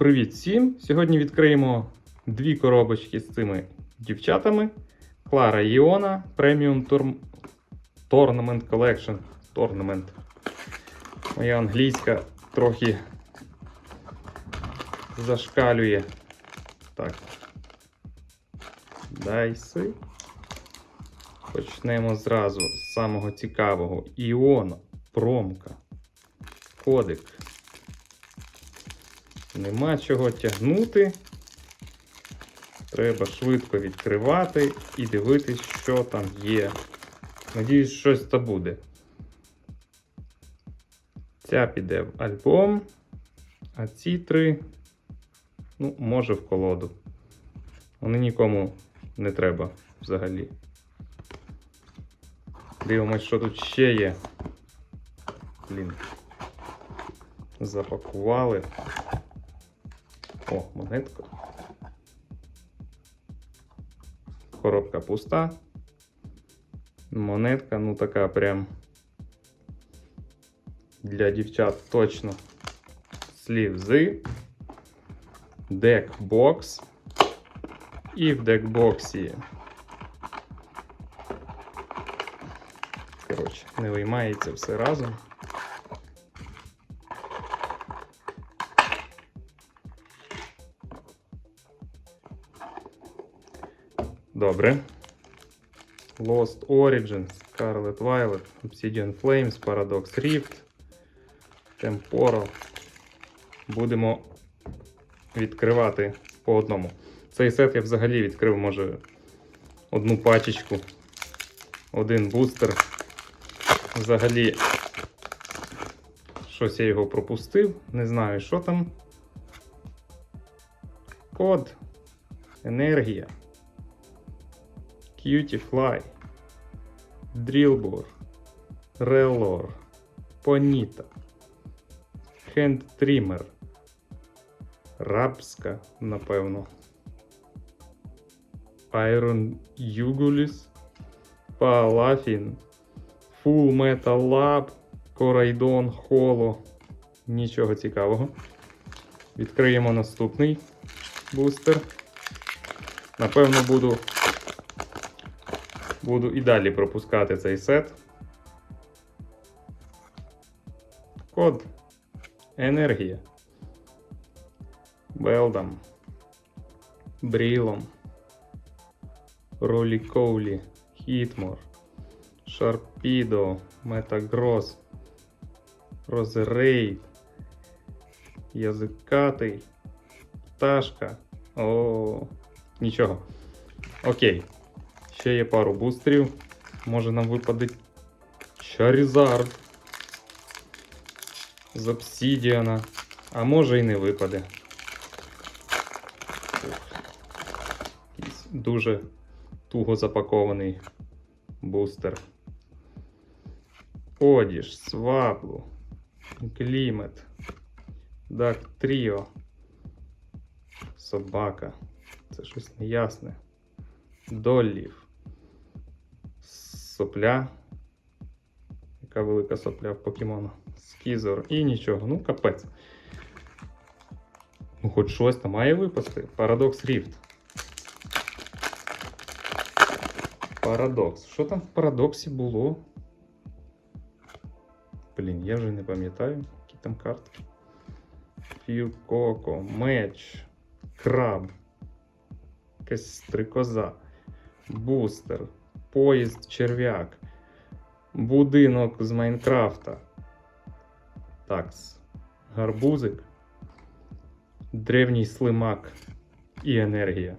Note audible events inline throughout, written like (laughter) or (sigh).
Привіт всім! Сьогодні відкриємо дві коробочки з цими дівчатами. Клара Іона Premium Tour- Tournament Collection. Tournament. Моя англійська трохи зашкалює. Так. Дайси. Почнемо зразу з самого цікавого. Іона. Промка. Кодик. Нема чого тягнути. Треба швидко відкривати і дивитись, що там є. Надіюсь, щось то буде. Ця піде в альбом, а ці три, ну, може, в колоду. Вони нікому не треба взагалі. Дивимось, що тут ще є. Блін. Запакували. О, монетка. Коробка пуста. Монетка, ну така прям для дівчат точно. Слів з. Декбокс. І в декбоксі. Коротше, не виймається все разом. Добре. Lost Origin, Scarlet Violet, Obsidian Flames, Paradox Rift, Temporal. Будемо відкривати по одному. Цей сет я взагалі відкрив, може, одну пачечку, один бустер. Взагалі, щось я його пропустив, не знаю, що там. Код, енергія. Cutie Fly, Drillbore, Relor, Поніта, Hand Trimmer, Рабська, напевно. Iron Югуліс, Палафін, Full Metal Lab, Корайдон, Холо. Нічого цікавого. Відкриємо наступний бустер. Напевно, буду Буду і далі пропускати цей сет. Код. Енергія. Белдам. Брілом. Ролі Коулі. Хітмор. Шарпідо. Метагрос. Розерейд. Язикатий. Пташка. О, нічого. Окей. Ще є пару бустерів. Може нам випаде Charizard з Обсідіана. А може і не випаде. Дуже туго запакований бустер. Одіж, Сваплу, Клімет, Дак Тріо, Собака. Це щось неясне. Доллів. Сопля. Яка велика сопля в покемона. Скізор і нічого. Ну, капець. Ну, хоч щось там має випасти. Парадокс Ріфт. Парадокс. Що там в парадоксі було? Блін, я вже не пам'ятаю, які там картки. Фьюкоко, меч, краб, якась стрикоза бустер, поїзд черв'як, будинок з Майнкрафта, такс, гарбузик, древній слимак і енергія.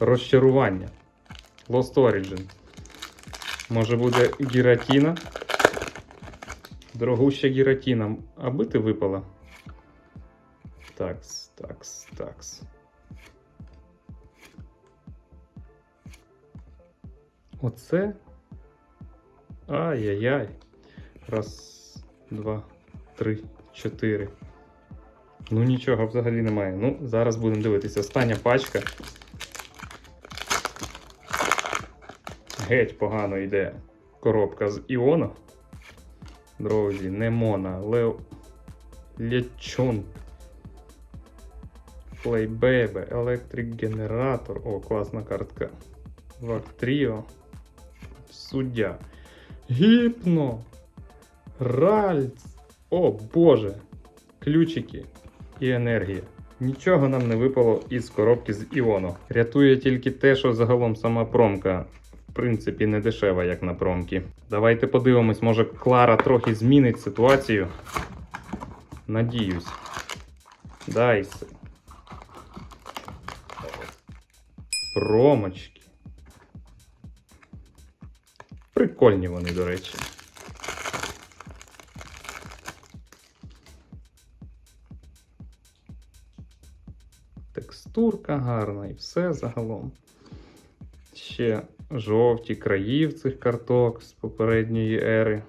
Розчарування. Lost Origin. Може буде гіратіна. Дорогуща гіратіна. Аби ти випала. Такс, такс, такс. Оце. Ай-яй-яй. Раз, два, три, чотири. Ну нічого взагалі немає. Ну, зараз будемо дивитися. Остання пачка. Геть погано йде коробка з Іона. Друзі, не Мона, Лео. Play Baby, Electric Generator. О, класна картка. Вактріо. Суддя. Гіпно. Ральц. О Боже. Ключики і енергія. Нічого нам не випало із коробки з Іоно. Рятує тільки те, що загалом сама промка, в принципі, не дешева, як на промки. Давайте подивимось, може Клара трохи змінить ситуацію. Надіюсь. Дайси. Промочки. Прикольні вони, до речі. Текстурка гарна і все загалом. Ще жовті краї в цих карток з попередньої ери.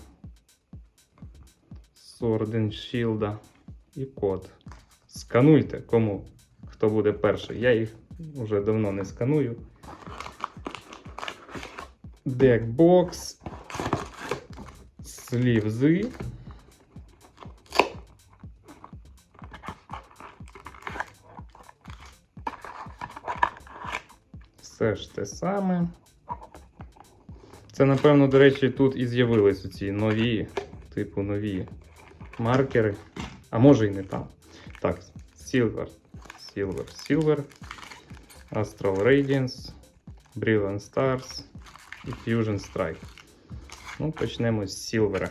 And Shield і код. Скануйте кому, хто буде перший. Я їх вже давно не сканую. Декбокс. Слівзи. Все ж те саме. Це, напевно, до речі, тут і з'явились ці нові, типу нові маркери. А може і не там. Так, Silver, Silver, Silver, Astral Radiance, Brilliant Stars і Fusion Strike. Ну, почнемо з Silver,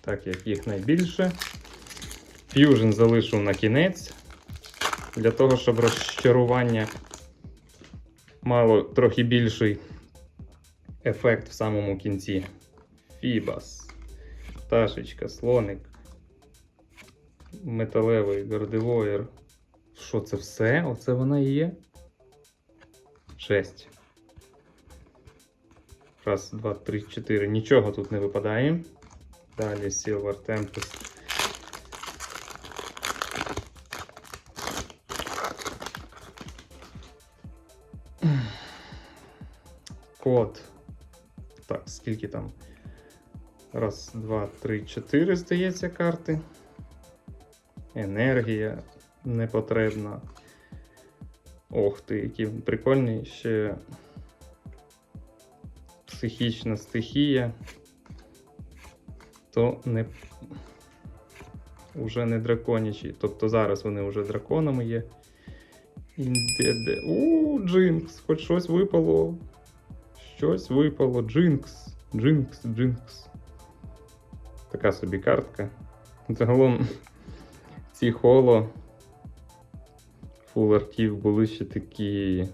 так як їх найбільше. Fusion залишу на кінець. Для того, щоб розчарування мало трохи більший ефект в самому кінці. Фібас, пташечка, слоник, металевий гордивоєр. Що це все? Оце вона і є? Шесть. Раз, два, три, чотири. Нічого тут не випадає. Далі Silver Tempest. Код. Так, скільки там? Раз, два, три, чотири, здається, карти. Енергія непотребна. Ох ти, який він прикольний. Ще психічна стихія. То не уже не драконячі. Тобто зараз вони вже драконами є. Індеде. У, Джинкс, хоч щось випало. Щось випало. Джинкс. Джинкс, Джинкс. Така собі картка. Загалом ці холо фулартів були ще такі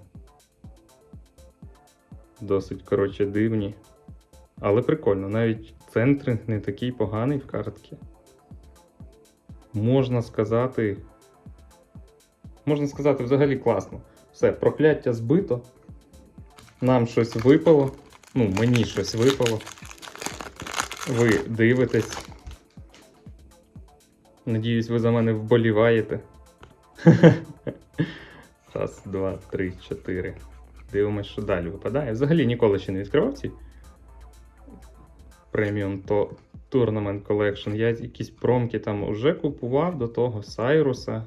досить коротше дивні. Але прикольно, навіть центринг не такий поганий в картці. Можна сказати. Можна сказати, взагалі класно. Все, прокляття збито. Нам щось випало. Ну, мені щось випало. Ви дивитесь. Надіюсь, ви за мене вболіваєте. (laughs) Раз, два, три, чотири. Дивимось, що далі випадає. Взагалі ніколи ще не відкривав ці преміум то Tournament Collection. Я якісь промки там вже купував до того Сайруса.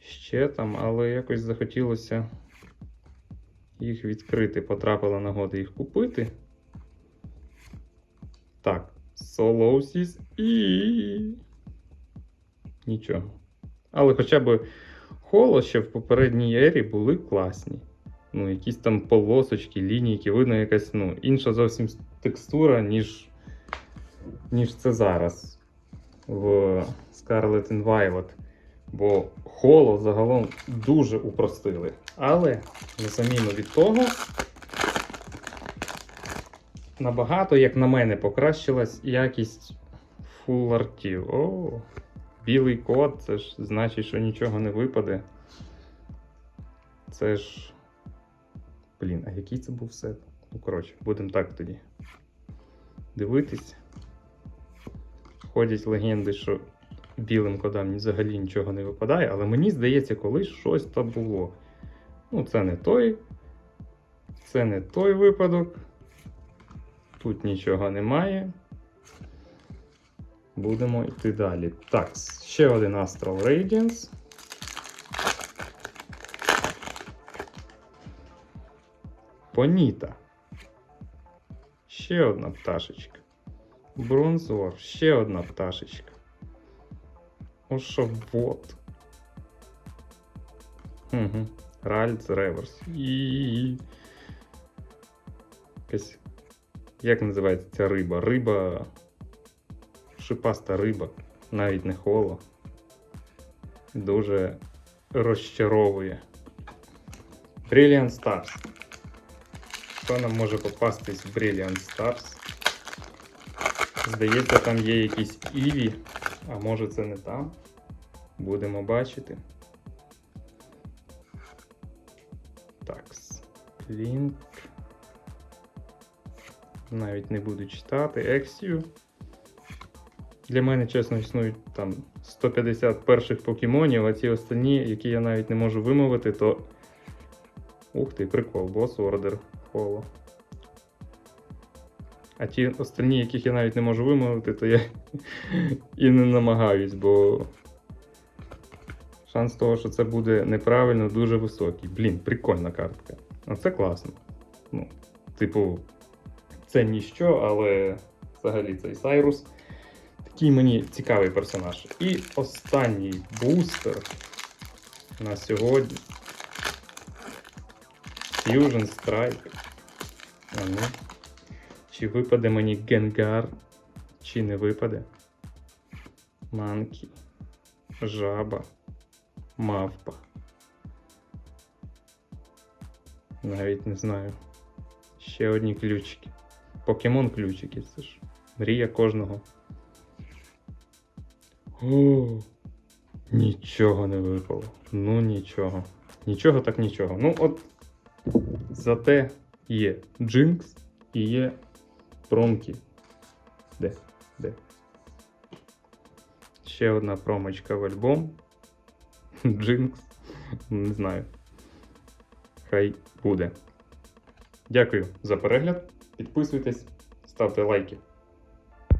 Ще там, але якось захотілося їх відкрити. Потрапила нагода їх купити. Так, Solosis і. Нічого. Але хоча б холо ще в попередній ері були класні. Ну, якісь там полосочки, лінійки, видно, якась ну, інша зовсім текстура, ніж, ніж це зараз в Scarlet and Violet. Бо холо загалом дуже упростили. Але, незамінно від того, набагато, як на мене, покращилась якість фулартів. О, білий код, це ж значить, що нічого не випаде. Це ж. Блін, а який це був сет? Ну, коротше, будемо так тоді. Дивитись. Ходять легенди, що білим кодам взагалі нічого не випадає, але мені здається, колись щось там було. Ну, це не той. Це не той випадок. Тут нічого немає. Будемо йти далі. Так, ще один Astral Radiance. Поніта. Ще одна пташечка. Бронзор, ще одна пташечка. Ошавот. Угу. Ральц реверс. І. Якась. Як називається ця риба? Риба. Шипаста риба. Навіть не холо. Дуже розчаровує. Brilliant Stars. Що нам може попастись в Brilliant Stars? Здається, там є якісь Іві, а може це не там. Будемо бачити. Такс. Link. Навіть не буду читати. Ексію. Для мене, чесно, існують там 150 перших покемонів, а ці останні, які я навіть не можу вимовити, то. Ух ти, прикол, бос ордер холо. А ті останні, яких я навіть не можу вимовити, то я (laughs) і не намагаюсь, бо шанс того, що це буде неправильно, дуже високий. Блін, прикольна картка. Оце класно. Ну, типу, це ніщо, але взагалі цей Сайрус. Такий мені цікавий персонаж. І останній бустер на сьогодні. Fusion Strike. Ну. Чи випаде мені Генгар, чи не випаде? Манкі, жаба, мавпа. Навіть не знаю. Ще одні ключики. Покемон ключики, це ж мрія кожного. О, нічого не випало. Ну нічого. Нічого так нічого. Ну от зате є Jinx і є промки. Де? Де? Ще одна промочка в альбом. (laughs) Джинкс. Не знаю. Хай буде. Дякую за перегляд. Підписуйтесь, ставте лайки.